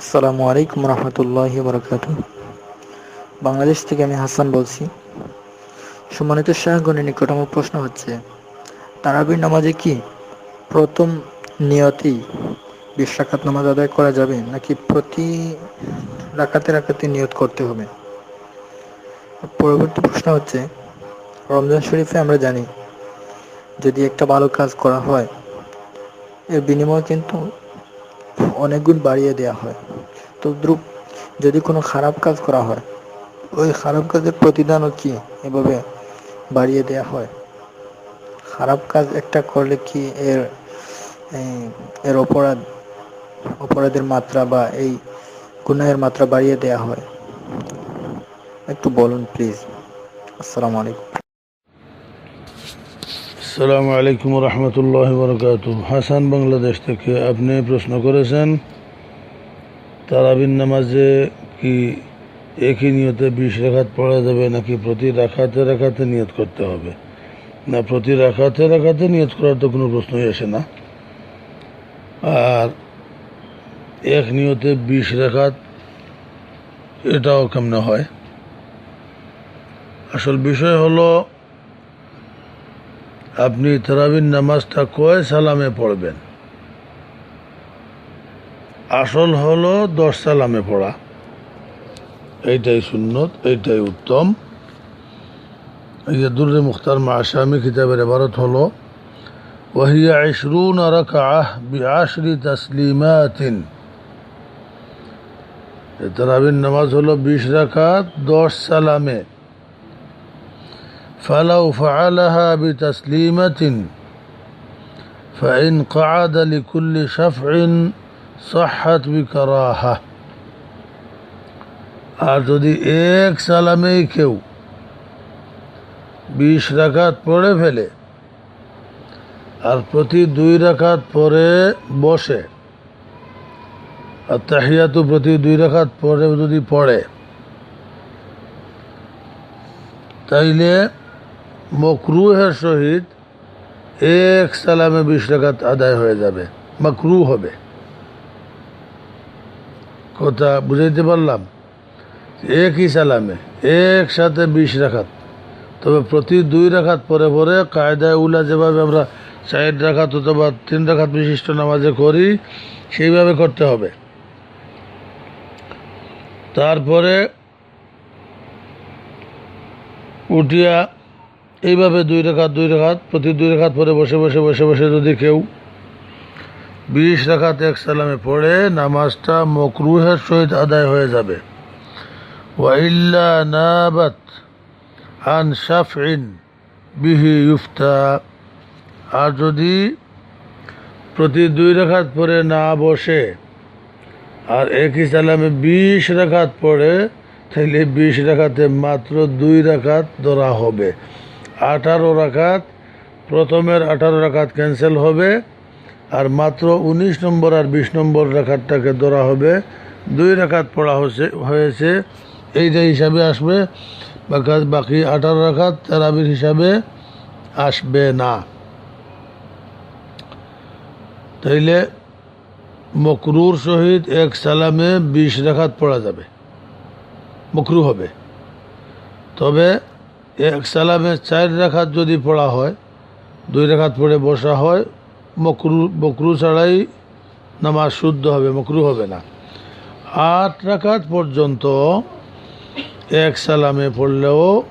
আসসালামু আলাইকুম রহমতুল্লাহ বরকাত বাংলাদেশ থেকে আমি হাসান বলছি। সম্মানিত শাহগণের নিকট আমার প্রশ্ন হচ্ছে, তারাবির নামাজে কি প্রথম নিয়তেই বিশ রাকাত নামাজ আদায় করা যাবে, নাকি প্রতি রাকাতে রাকাতে নিয়ত করতে হবে? পরবর্তী প্রশ্ন হচ্ছে, রমজান শরীফে আমরা জানি, যদি একটা ভালো কাজ করা হয়, এর বিনিময়ে কিন্তু অনেক গুণ বাড়িয়ে দেওয়া হয়। তো দ্রুপ, যদি কোনো খারাপ কাজ করা হয়, ওই খারাপ কাজের প্রতিদানও কি এভাবে বাড়িয়ে দেওয়া হয়? খারাপ কাজ একটা করলে কি এর এর অপরাধ, অপরাধের মাত্রা বা এই গুনাহের মাত্রা বাড়িয়ে দেওয়া হয়? একটু বলুন প্লিজ আসসালামু আলাইকুম। আসসালামু আলাইকুম রহমতুল্লাহ বরকাত হাসান বাংলাদেশ থেকে আপনি প্রশ্ন করেছেন, তারাবিন নামাজে কি একই নিয়তে বিশ রেখাত পড়া যাবে নাকি প্রতি রাখাতে রাখাতে নিয়ত করতে হবে? না, প্রতি রাখাতে রাখাতে নিয়ত করার তো কোনো প্রশ্নই আসে না। আর এক নিয়তে বিশ রেখাত এটাও কেমনে হয়? আসল বিষয় হলো আপনি তারাবির নামাজটা কয় সালামে পড়বেন? আসল হলো দশ সালামে পড়া। এইটাই সুন্নত, এইটাই উত্তম। এই যে দুর্রে মুখতার মা আসামি কিতাবের এবারত হলো ওহিয়া ইশরুন রাকাহ বিআশরি তাসলিমাতিন। তারাবির নামাজ হলো বিশ রাকাত দশ সালামে। فلو فعلها بتسليمة فإن قعد لكل شفع صحت بكراهة আর যদি এক সালামেই কেউ বিশ রাকাত পড়ে ফেলে আর প্রতি দুই রাকাত পরে বসে আর তাহিয়াতু প্রতি দুই রাকাত পরে যদি পড়ে তাইলে মকরুহের সহিত এক সালামে বিশ টাকাত আদায় হয়ে যাবে। মকরু হবে। কথা বুঝাইতে পারলাম? একই সালামে, একসাথে বিশ রাখাত তবে প্রতি দুই রাখাত পরে পরে কায়দায় উলা যেভাবে আমরা চার রাখাত অথবা তিন রাখাত বিশিষ্ট নামাজে করি, সেইভাবে করতে হবে। তারপরে উঠিয়া এইভাবে দুই রেখাত দুই রেখাত, প্রতি দুই রেখাত পরে বসে বসে বসে বসে যদি কেউ বিশ রেখাত এক সালামে পড়ে, নামাজটা মকরুহের সহিত আদায় হয়ে যাবে। ওয়াইল্লা নাবাত আন শাফিন বিহি ইউফতা। আর যদি প্রতি দুই রেখাত পরে না বসে, আর একই সালামে বিশ রেখাত পড়ে, তাহলে বিশ রেখাতে মাত্র দুই রেখাত ধরা হবে। আঠারো রাখাত প্রথমের আঠারো রাখাত ক্যান্সেল হবে, আর মাত্র উনিশ নম্বর আর বিশ নম্বর রাখাতটাকে ধরা হবে। দুই রাখাত পড়া হয়েছে হয়েছে এইটা হিসাবে আসবে বাকি আঠারো রাখাত তেরাবির হিসাবে আসবে না। তাইলে মকরুর সহিত এক সালামে বিশ রাখাত পড়া যাবে, মকরু হবে। তবে এক সালামে চার রাখাত যদি পড়া হয়, দুই রেখাত পড়ে বসা হয়, মকরু মকরু ছাড়াই নামাজ শুদ্ধ হবে, মকরু হবে না। আট রাখাত পর্যন্ত এক সালামে পড়লেও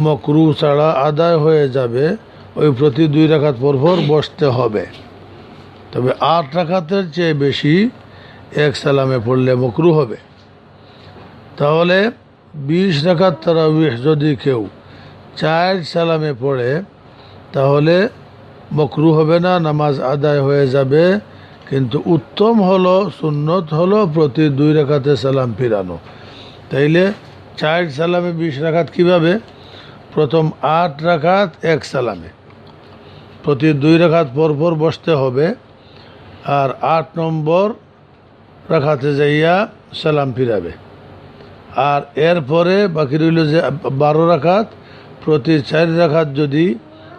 মকরু ছাড়া আদায় হয়ে যাবে, ওই প্রতি দুই রাখাত পরপর বসতে হবে। তবে আট রাখাতের চেয়ে বেশি এক সালামে পড়লে মকরু হবে। তাহলে বিশ রাখাত তারাবিহ যদি কেউ চার সালামে পড়ে, তাহলে মকরু হবে না, নামাজ আদায় হয়ে যাবে। কিন্তু উত্তম হলো, সুন্নত হলো, প্রতি দুই রেখাতে সালাম ফিরানো। তাইলে চার সালামে বিশ রাখাত কীভাবে? প্রথম আট রাখাত এক সালামে। প্রতি দুই রাখাত পরপর বসতে হবে। আর আট নম্বর রাখাতে যাইয়া সালাম ফিরাবে। আর এরপরে বাকি রইল যে বারো রাখাত প্রতি চার রাখাত যদি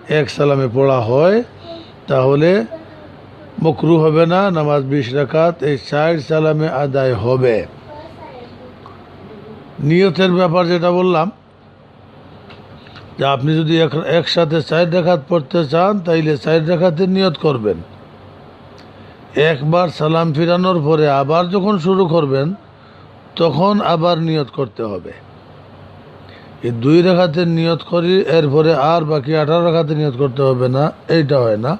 এক সালামে পড়া হয়, তাহলে মকরু হবে না, নামাজ বিশ রাকাত এই চার সালামে আদায় হবে। নিয়তের ব্যাপার যেটা বললাম, যে আপনি যদি এক- একসাথে চার রেখাত পড়তে চান, তাইলে চার রেখাতের নিয়ত করবেন। একবার সালাম ফিরানোর পরে আবার যখন শুরু করবেন, তখন আবার নিয়ত করতে হবে। এই দুই রেখাতের নিয়ত করি, এরপরে আর বাকি আঠারো রেখাতে নিয়ত করতে হবে না, এইটা হয় না।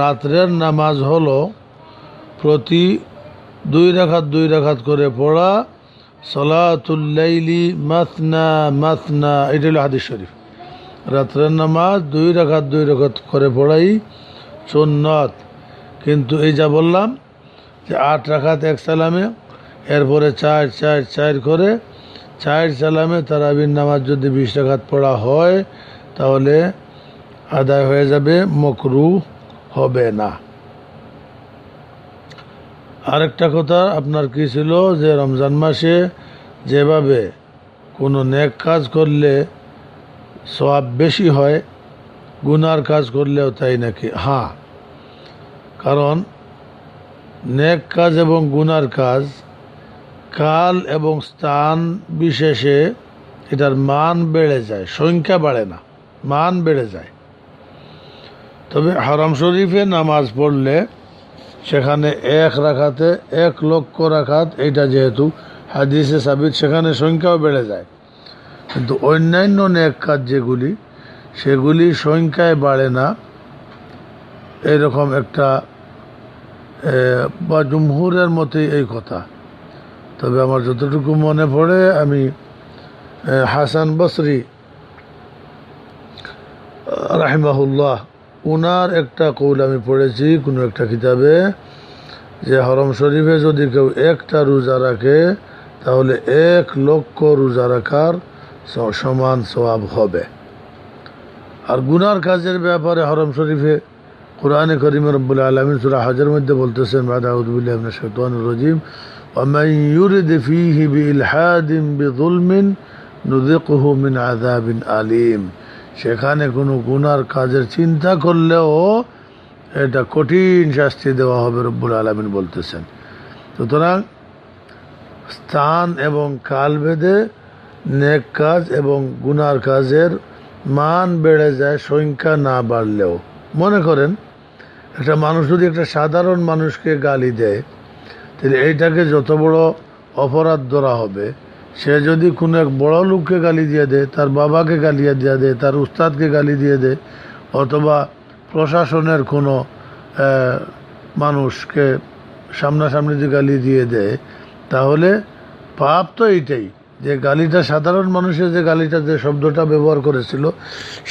রাত্রের নামাজ হলো প্রতি দুই রেখাত দুই রেখাত করে পড়া সলাতুল্লাইলি মাথনা মাথনা এটা হলো হাদিস শরীফ। রাত্রের নামাজ দুই রেখাত দুই রেখাত করে পড়াই সুন্নত। কিন্তু এই যা বললাম যে আট রাখাত এক সালামে, এরপরে চার চার চার করে চার সালামে তারাবির নামাজ যদি বিশ রাখাত পড়া হয়, তাহলে আদায় হয়ে যাবে, মকরু হবে না। আরেকটা কথা, আপনার কি ছিল যে রমজান মাসে যেভাবে কোনো নেক কাজ করলে সব বেশি হয়, গুনার কাজ করলেও তাই নাকি? হ্যাঁ কারণ নেক কাজ এবং গুনার কাজ কাল এবং স্থান বিশেষে এটার মান বেড়ে যায়, সংখ্যা বাড়ে না, মান বেড়ে যায়। তবে হারাম শরীফে নামাজ পড়লে সেখানে এক রাখাতে এক লক্ষ রাখাত, এটা যেহেতু হাদিসে সাবিত, সেখানে সংখ্যাও বেড়ে যায়। কিন্তু অন্যান্য নেক কাজ যেগুলি, সেগুলি সংখ্যায় বাড়ে না। এরকম একটা বা জুমহুরের মতোই এই কথা। তবে আমার যতটুকু মনে পড়ে, আমি হাসান বসরি, রাহিমাহুল্লাহ, উনার একটা কৌল আমি পড়েছি কোনো একটা কিতাবে, যে হরম শরীফে যদি কেউ একটা রোজা রাখে, তাহলে এক লক্ষ রোজা রাখার সমান সওয়াব হবে। আর গুনার কাজের ব্যাপারে হরম শরীফে কোরআনে করিম রব্বুল আলমিন সুরা হাজের মধ্যে বলতেছেন মাদাউদ্দুল্লাহ শৈতান রজিম। ومن يرد فيه بإلحاد بظلم نذقه من عذاب أليم সেখানে কোনো গুনার কাজের চিন্তা করলেও এটা কঠিন শাস্তি দেওয়া হবে রব্বুল আলমিন বলতেছেন সুতরাং স্থান এবং কাল ভেদে নেক কাজ এবং গুনার কাজের মান বেড়ে যায় সংখ্যা না বাড়লেও মনে করেন একটা মানুষ যদি একটা সাধারণ মানুষকে গালি দেয় তাহলে এইটাকে যত বড় অপরাধ ধরা হবে, সে যদি কোনো এক বড় লোককে গালি দিয়ে দেয়, তার বাবাকে গালি দিয়ে দেয়, তার উস্তাদকে গালি দিয়ে দেয়, অথবা প্রশাসনের কোনো মানুষকে সামনাসামনি যদি গালি দিয়ে দেয়, তাহলে পাপ তো এইটাই। যে গালিটা সাধারণ মানুষের যে গালিটা, যে শব্দটা ব্যবহার করেছিল,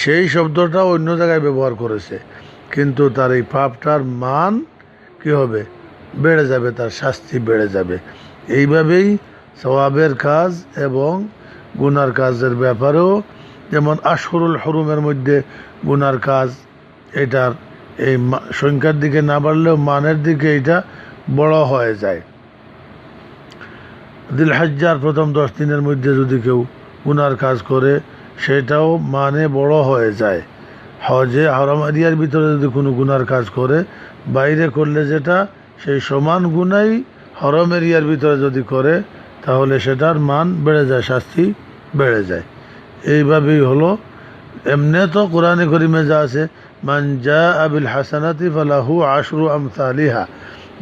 সেই শব্দটা অন্য জায়গায় ব্যবহার করেছে। কিন্তু তার এই পাপটার মান কি হবে? বেড়ে যাবে, তার শাস্তি বেড়ে যাবে। এইভাবেই সওয়াবের কাজ এবং গুনার কাজের ব্যাপারেও যেমন আশরুল হরুমের মধ্যে গুনার কাজ, এটার এই সংখ্যার দিকে না বাড়লেও মানের দিকে এটা বড় হয়ে যায়। দিলহাজ্জার প্রথম দশ দিনের মধ্যে যদি কেউ গুনার কাজ করে, সেটাও মানে বড় হয়ে যায়। হজে হরম এরিয়ার ভিতরে যদি কোনো গুনার কাজ করে, বাইরে করলে যেটা সেই সমান গুনাই হরম এরিয়ার ভিতরে যদি করে, তাহলে সেটার মান বেড়ে যায়, শাস্তি বেড়ে যায়। এইভাবেই হলো। এমনি তো কোরআনে করিমে যা আছে, মান যা আবিল হাসানাতি ফালাহু আশরু আমসালিহা।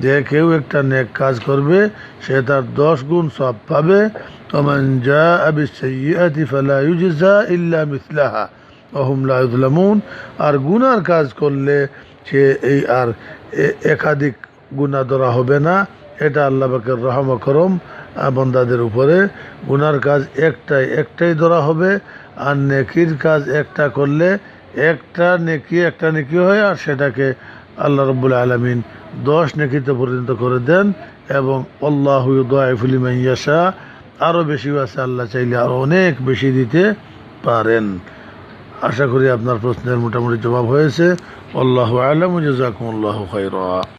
যে কেউ একটা নেক কাজ করবে, সে তার দশ গুণ সব পাবে। ওমান যা আবি সৈয়াতি ফালা ইউজা ইল্লা মিসলাহা অহুম লা ইউজলামুন আর গুনার কাজ করলে সে এই আর একাধিক গুণা ধরা হবে না। এটা আল্লাহ পাকের রহম করম। বন্দাদের উপরে গুনার কাজ একটাই একটাই ধরা হবে। আর নেকির কাজ একটা করলে একটা নেকি একটা নেকি হয় আর সেটাকে আল্লাহ রব্বুল আলমিন দশ নেকিতে পরিণত করে দেন এবং আল্লাহ ইয়াশা আরও বেশি আছে আল্লাহ চাইলে আরও অনেক বেশি দিতে পারেন। আশা করি আপনার প্রশ্নের মোটামুটি জবাব হয়েছে। আল্লাহ আলম, জাজাকুমুল্লাহ খাইরা